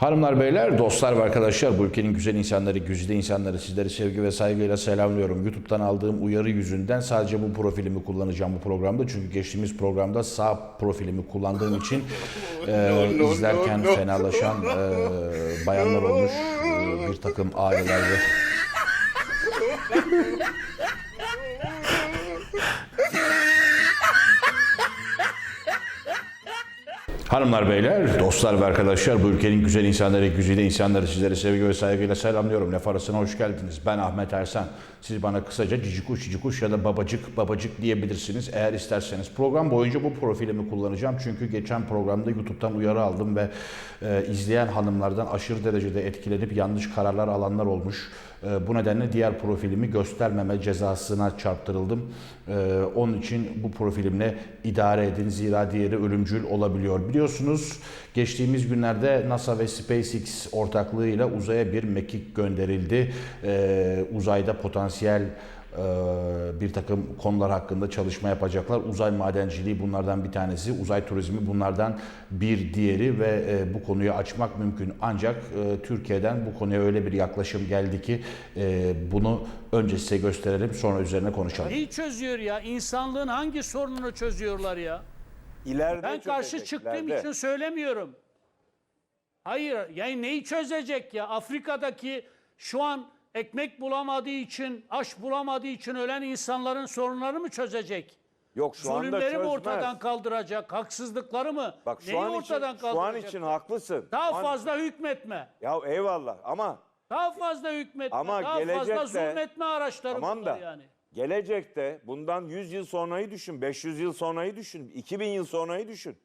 Hanımlar, beyler, dostlar ve arkadaşlar bu ülkenin güzel insanları, güzide insanları sizleri sevgi ve saygıyla selamlıyorum. YouTube'dan aldığım uyarı yüzünden sadece bu profilimi kullanacağım bu programda. Çünkü geçtiğimiz programda sağ profilimi kullandığım için e, izlerken fenalaşan e, bayanlar olmuş. E, bir takım ailelerde. Hanımlar, beyler, dostlar ve arkadaşlar bu ülkenin güzel insanları, güzide insanları sizleri sevgi ve saygıyla selamlıyorum. Laf arasına hoş geldiniz. Ben Ahmet Ersen. Siz bana kısaca cicikuş cicikuş ya da babacık babacık diyebilirsiniz eğer isterseniz. Program boyunca bu profilimi kullanacağım. Çünkü geçen programda YouTube'dan uyarı aldım ve e, izleyen hanımlardan aşırı derecede etkilenip yanlış kararlar alanlar olmuş. E, bu nedenle diğer profilimi göstermeme cezasına çarptırıldım. E, onun için bu profilimle idare edin. Zira diğeri ölümcül olabiliyor. Biliyorsunuz geçtiğimiz günlerde NASA ve SpaceX ortaklığıyla uzaya bir mekik gönderildi. E, uzayda potansiyel bir takım konular hakkında çalışma yapacaklar. Uzay madenciliği bunlardan bir tanesi, uzay turizmi bunlardan bir diğeri ve e, bu konuyu açmak mümkün. Ancak e, Türkiye'den bu konuya öyle bir yaklaşım geldi ki e, bunu önce size gösterelim sonra üzerine konuşalım. Neyi çözüyor ya? İnsanlığın hangi sorununu çözüyorlar ya? İleride Ben karşı çıktığım ileride. için söylemiyorum. Hayır, yani neyi çözecek ya? Afrika'daki şu an ekmek bulamadığı için, aş bulamadığı için ölen insanların sorunları mı çözecek? Yok şu anda Zulümleri mi çözmez. ortadan kaldıracak? Haksızlıkları mı? Bak şu Neyi an için, ortadan şu an kaldıracak? için haklısın. Daha an- fazla hükmetme. Ya eyvallah ama Daha fazla hükmetme. Ama daha fazla gelecekte- zulmetme araçları tamam da yani. gelecekte bundan 100 yıl sonrayı düşün, 500 yıl sonrayı düşün, 2000 yıl sonrayı düşün.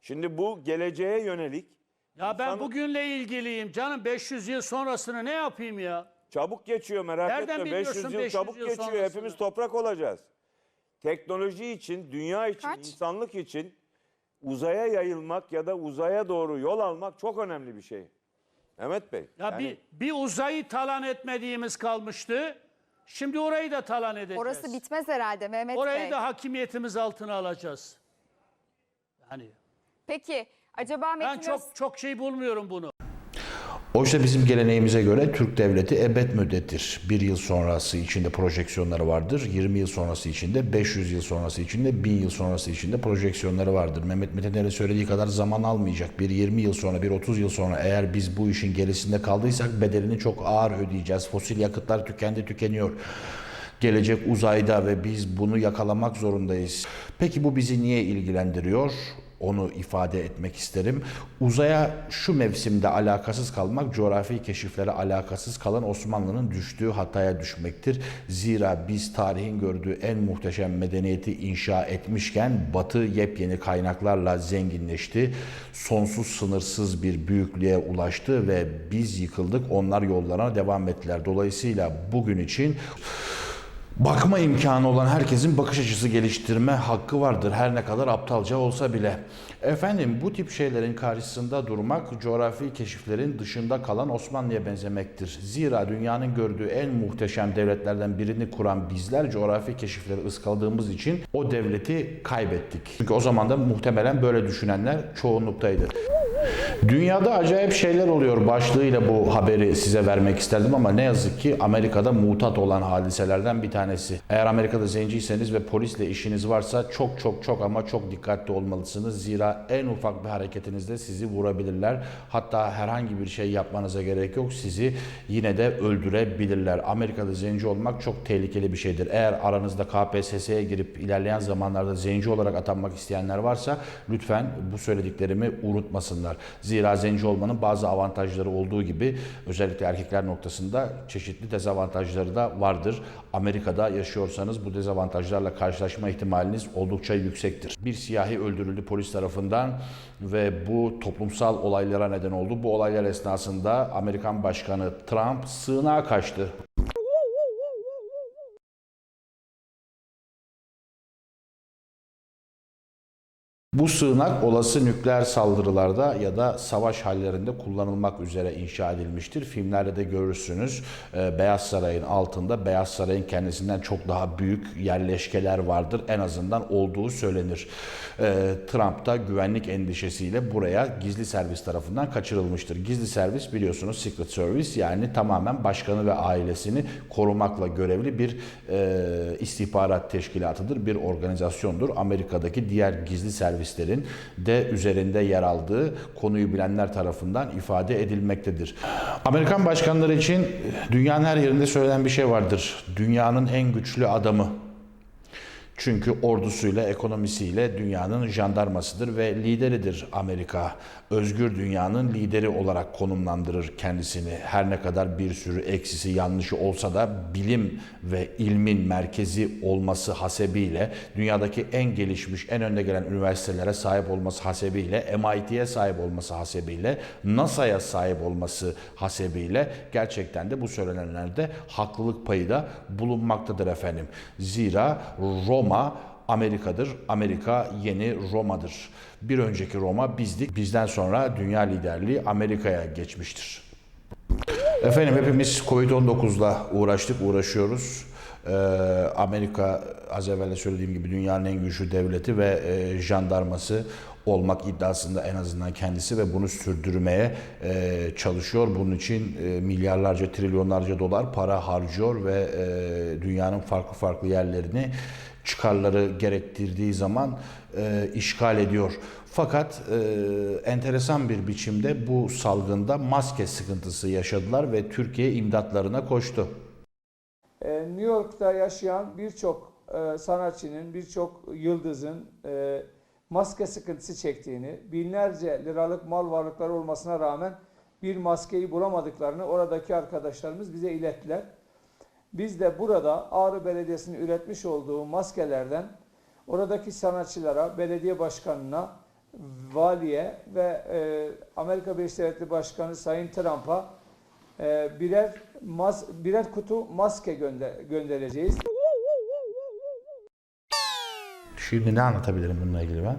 Şimdi bu geleceğe yönelik Ya ben İnsan- bugünle ilgiliyim canım 500 yıl sonrasını ne yapayım ya? Çabuk geçiyor merak Nereden etme. 500 biliyorsun yıl 500 çabuk yıl geçiyor. Hepimiz toprak olacağız. Teknoloji için, dünya için, Kaç? insanlık için uzaya yayılmak ya da uzaya doğru yol almak çok önemli bir şey. Mehmet Bey. Ya yani- bir, bir uzayı talan etmediğimiz kalmıştı. Şimdi orayı da talan edeceğiz. Orası bitmez herhalde Mehmet Orayı Bey. da hakimiyetimiz altına alacağız. Yani Peki acaba ben Metin çok Öz- çok şey bulmuyorum bunu. Oysa bizim geleneğimize göre Türk Devleti ebed müddettir. Bir yıl sonrası içinde projeksiyonları vardır. 20 yıl sonrası içinde, 500 yıl sonrası içinde, 1000 yıl sonrası içinde projeksiyonları vardır. Mehmet Metinler'in söylediği kadar zaman almayacak. Bir 20 yıl sonra, bir 30 yıl sonra eğer biz bu işin gerisinde kaldıysak bedelini çok ağır ödeyeceğiz. Fosil yakıtlar tükendi tükeniyor. Gelecek uzayda ve biz bunu yakalamak zorundayız. Peki bu bizi niye ilgilendiriyor? Onu ifade etmek isterim. Uzaya şu mevsimde alakasız kalmak, coğrafi keşiflere alakasız kalan Osmanlı'nın düştüğü hataya düşmektir. Zira biz tarihin gördüğü en muhteşem medeniyeti inşa etmişken Batı yepyeni kaynaklarla zenginleşti. Sonsuz sınırsız bir büyüklüğe ulaştı ve biz yıkıldık, onlar yollarına devam ettiler. Dolayısıyla bugün için Bakma imkanı olan herkesin bakış açısı geliştirme hakkı vardır her ne kadar aptalca olsa bile. Efendim bu tip şeylerin karşısında durmak coğrafi keşiflerin dışında kalan Osmanlı'ya benzemektir. Zira dünyanın gördüğü en muhteşem devletlerden birini kuran bizler coğrafi keşifleri ıskaladığımız için o devleti kaybettik. Çünkü o zaman da muhtemelen böyle düşünenler çoğunluktaydı. Dünyada acayip şeyler oluyor başlığıyla bu haberi size vermek isterdim ama ne yazık ki Amerika'da mutat olan hadiselerden bir tanesi. Eğer Amerika'da zenciyseniz ve polisle işiniz varsa çok çok çok ama çok dikkatli olmalısınız. Zira en ufak bir hareketinizde sizi vurabilirler. Hatta herhangi bir şey yapmanıza gerek yok. Sizi yine de öldürebilirler. Amerika'da zenci olmak çok tehlikeli bir şeydir. Eğer aranızda KPSS'ye girip ilerleyen zamanlarda zenci olarak atanmak isteyenler varsa lütfen bu söylediklerimi unutmasınlar. Zira zenci olmanın bazı avantajları olduğu gibi özellikle erkekler noktasında çeşitli dezavantajları da vardır. Amerika'da yaşıyorsanız bu dezavantajlarla karşılaşma ihtimaliniz oldukça yüksektir. Bir siyahi öldürüldü polis tarafından ve bu toplumsal olaylara neden oldu. Bu olaylar esnasında Amerikan Başkanı Trump sığınağa kaçtı. Bu sığınak olası nükleer saldırılarda ya da savaş hallerinde kullanılmak üzere inşa edilmiştir. Filmlerde de görürsünüz e, Beyaz Saray'ın altında Beyaz Saray'ın kendisinden çok daha büyük yerleşkeler vardır. En azından olduğu söylenir. E, Trump da güvenlik endişesiyle buraya gizli servis tarafından kaçırılmıştır. Gizli servis biliyorsunuz Secret Service yani tamamen başkanı ve ailesini korumakla görevli bir e, istihbarat teşkilatıdır, bir organizasyondur. Amerika'daki diğer gizli servislerin de üzerinde yer aldığı konuyu bilenler tarafından ifade edilmektedir. Amerikan başkanları için dünyanın her yerinde söylenen bir şey vardır. Dünyanın en güçlü adamı. Çünkü ordusuyla, ekonomisiyle dünyanın jandarmasıdır ve lideridir Amerika. Özgür dünyanın lideri olarak konumlandırır kendisini. Her ne kadar bir sürü eksisi yanlışı olsa da bilim ve ilmin merkezi olması hasebiyle dünyadaki en gelişmiş, en önde gelen üniversitelere sahip olması hasebiyle, MIT'ye sahip olması hasebiyle, NASA'ya sahip olması hasebiyle gerçekten de bu söylenenlerde haklılık payı da bulunmaktadır efendim. Zira Roma Amerika'dır. Amerika yeni Roma'dır. Bir önceki Roma bizdik. Bizden sonra dünya liderliği Amerika'ya geçmiştir. Efendim hepimiz Covid-19'la uğraştık, uğraşıyoruz. Ee, Amerika az evvel de söylediğim gibi dünyanın en güçlü devleti ve e, jandarması olmak iddiasında en azından kendisi ve bunu sürdürmeye e, çalışıyor. Bunun için e, milyarlarca, trilyonlarca dolar para harcıyor ve dünyanın farklı farklı yerlerini çıkarları gerektirdiği zaman e, işgal ediyor. Fakat e, enteresan bir biçimde bu salgında maske sıkıntısı yaşadılar ve Türkiye imdatlarına koştu. Ee, New York'ta yaşayan birçok e, sanatçının, birçok yıldızın e, maske sıkıntısı çektiğini, binlerce liralık mal varlıkları olmasına rağmen bir maskeyi bulamadıklarını oradaki arkadaşlarımız bize ilettiler. Biz de burada Ağrı Belediyesi'nin üretmiş olduğu maskelerden oradaki sanatçılara, belediye başkanına, valiye ve e, Amerika Birleşik Devletleri Başkanı Sayın Trump'a e, birer mas birer kutu maske gönder göndereceğiz. Şimdi ne anlatabilirim bununla ilgili ben?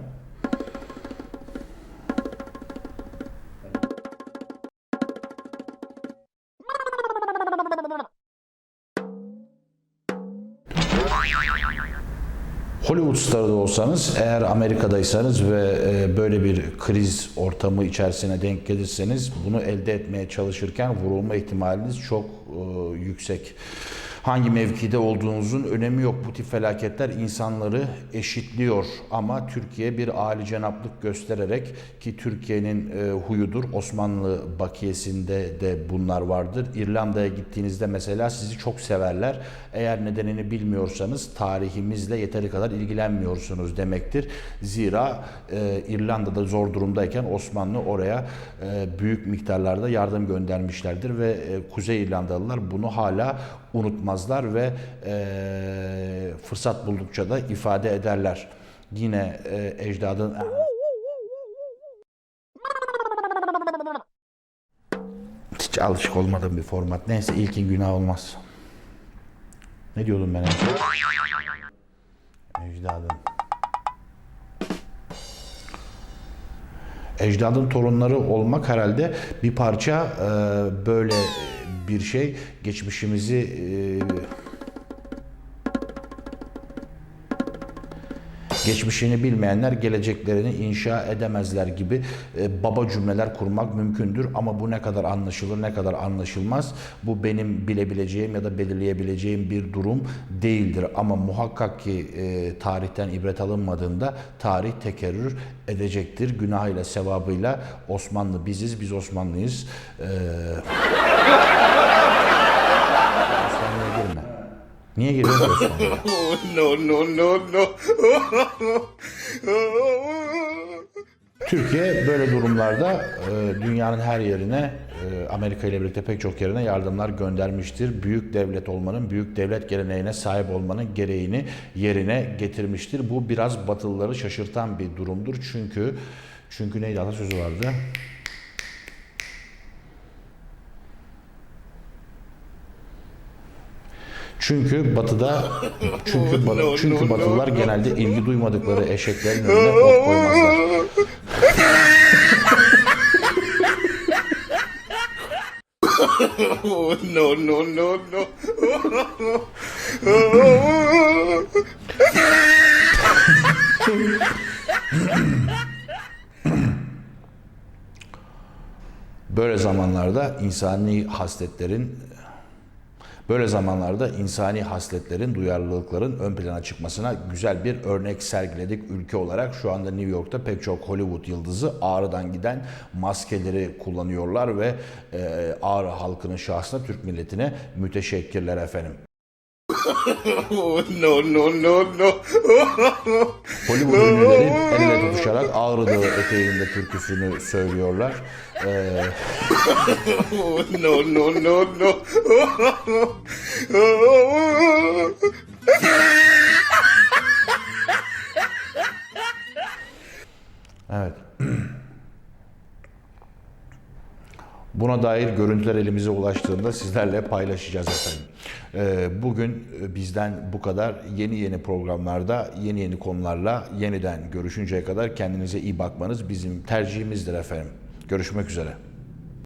Hollywood starı da olsanız, eğer Amerika'daysanız ve e, böyle bir kriz ortamı içerisine denk gelirseniz bunu elde etmeye çalışırken vurulma ihtimaliniz çok e, yüksek. Hangi mevkide olduğunuzun önemi yok. Bu tip felaketler insanları eşitliyor. Ama Türkiye bir âli cenaplık göstererek ki Türkiye'nin e, huyudur. Osmanlı bakiyesinde de bunlar vardır. İrlanda'ya gittiğinizde mesela sizi çok severler. Eğer nedenini bilmiyorsanız tarihimizle yeteri kadar ilgilenmiyorsunuz demektir. Zira e, İrlanda'da zor durumdayken Osmanlı oraya e, büyük miktarlarda yardım göndermişlerdir ve e, Kuzey İrlandalılar bunu hala unutmazlar ve e, fırsat buldukça da ifade ederler. Yine e, ecdadın hiç alışık olmadığım bir format. Neyse ilkin günah olmaz. Ne diyordum ben? Ecdadın. Ecdadın torunları olmak herhalde bir parça e, böyle bir şey. Geçmişimizi geçmişini bilmeyenler geleceklerini inşa edemezler gibi e, baba cümleler kurmak mümkündür. Ama bu ne kadar anlaşılır ne kadar anlaşılmaz bu benim bilebileceğim ya da belirleyebileceğim bir durum değildir. Ama muhakkak ki e, tarihten ibret alınmadığında tarih tekerrür edecektir. Günahıyla sevabıyla Osmanlı biziz biz Osmanlıyız. E, girme niye giriyorsun Osmanlı'ya no, no, no, no. Türkiye böyle durumlarda e, dünyanın her yerine e, Amerika ile birlikte pek çok yerine yardımlar göndermiştir. Büyük devlet olmanın, büyük devlet geleneğine sahip olmanın gereğini yerine getirmiştir. Bu biraz Batılıları şaşırtan bir durumdur. Çünkü çünkü neydi atasözü vardı? Çünkü batıda çünkü ba- çünkü batılılar genelde ilgi duymadıkları eşeklerin önüne ot koymazlar. No, no, no, no. Böyle zamanlarda insani hasletlerin böyle zamanlarda insani hasletlerin, duyarlılıkların ön plana çıkmasına güzel bir örnek sergiledik ülke olarak. Şu anda New York'ta pek çok Hollywood yıldızı Ağrı'dan giden maskeleri kullanıyorlar ve e, Ağrı halkının şahsına Türk milletine müteşekkirler efendim. No, no, no, no. Hollywood ünlüleri el ele tutuşarak Ağrı Dağı eteğinde türküsünü söylüyorlar. E, Oh, no, no, no, no. Evet. Buna dair görüntüler elimize ulaştığında sizlerle paylaşacağız efendim. Ee, Bugün bizden bu kadar. Yeni yeni programlarda, yeni yeni konularla yeniden görüşünceye kadar kendinize iyi bakmanız bizim tercihimizdir efendim. Görüşmek üzere.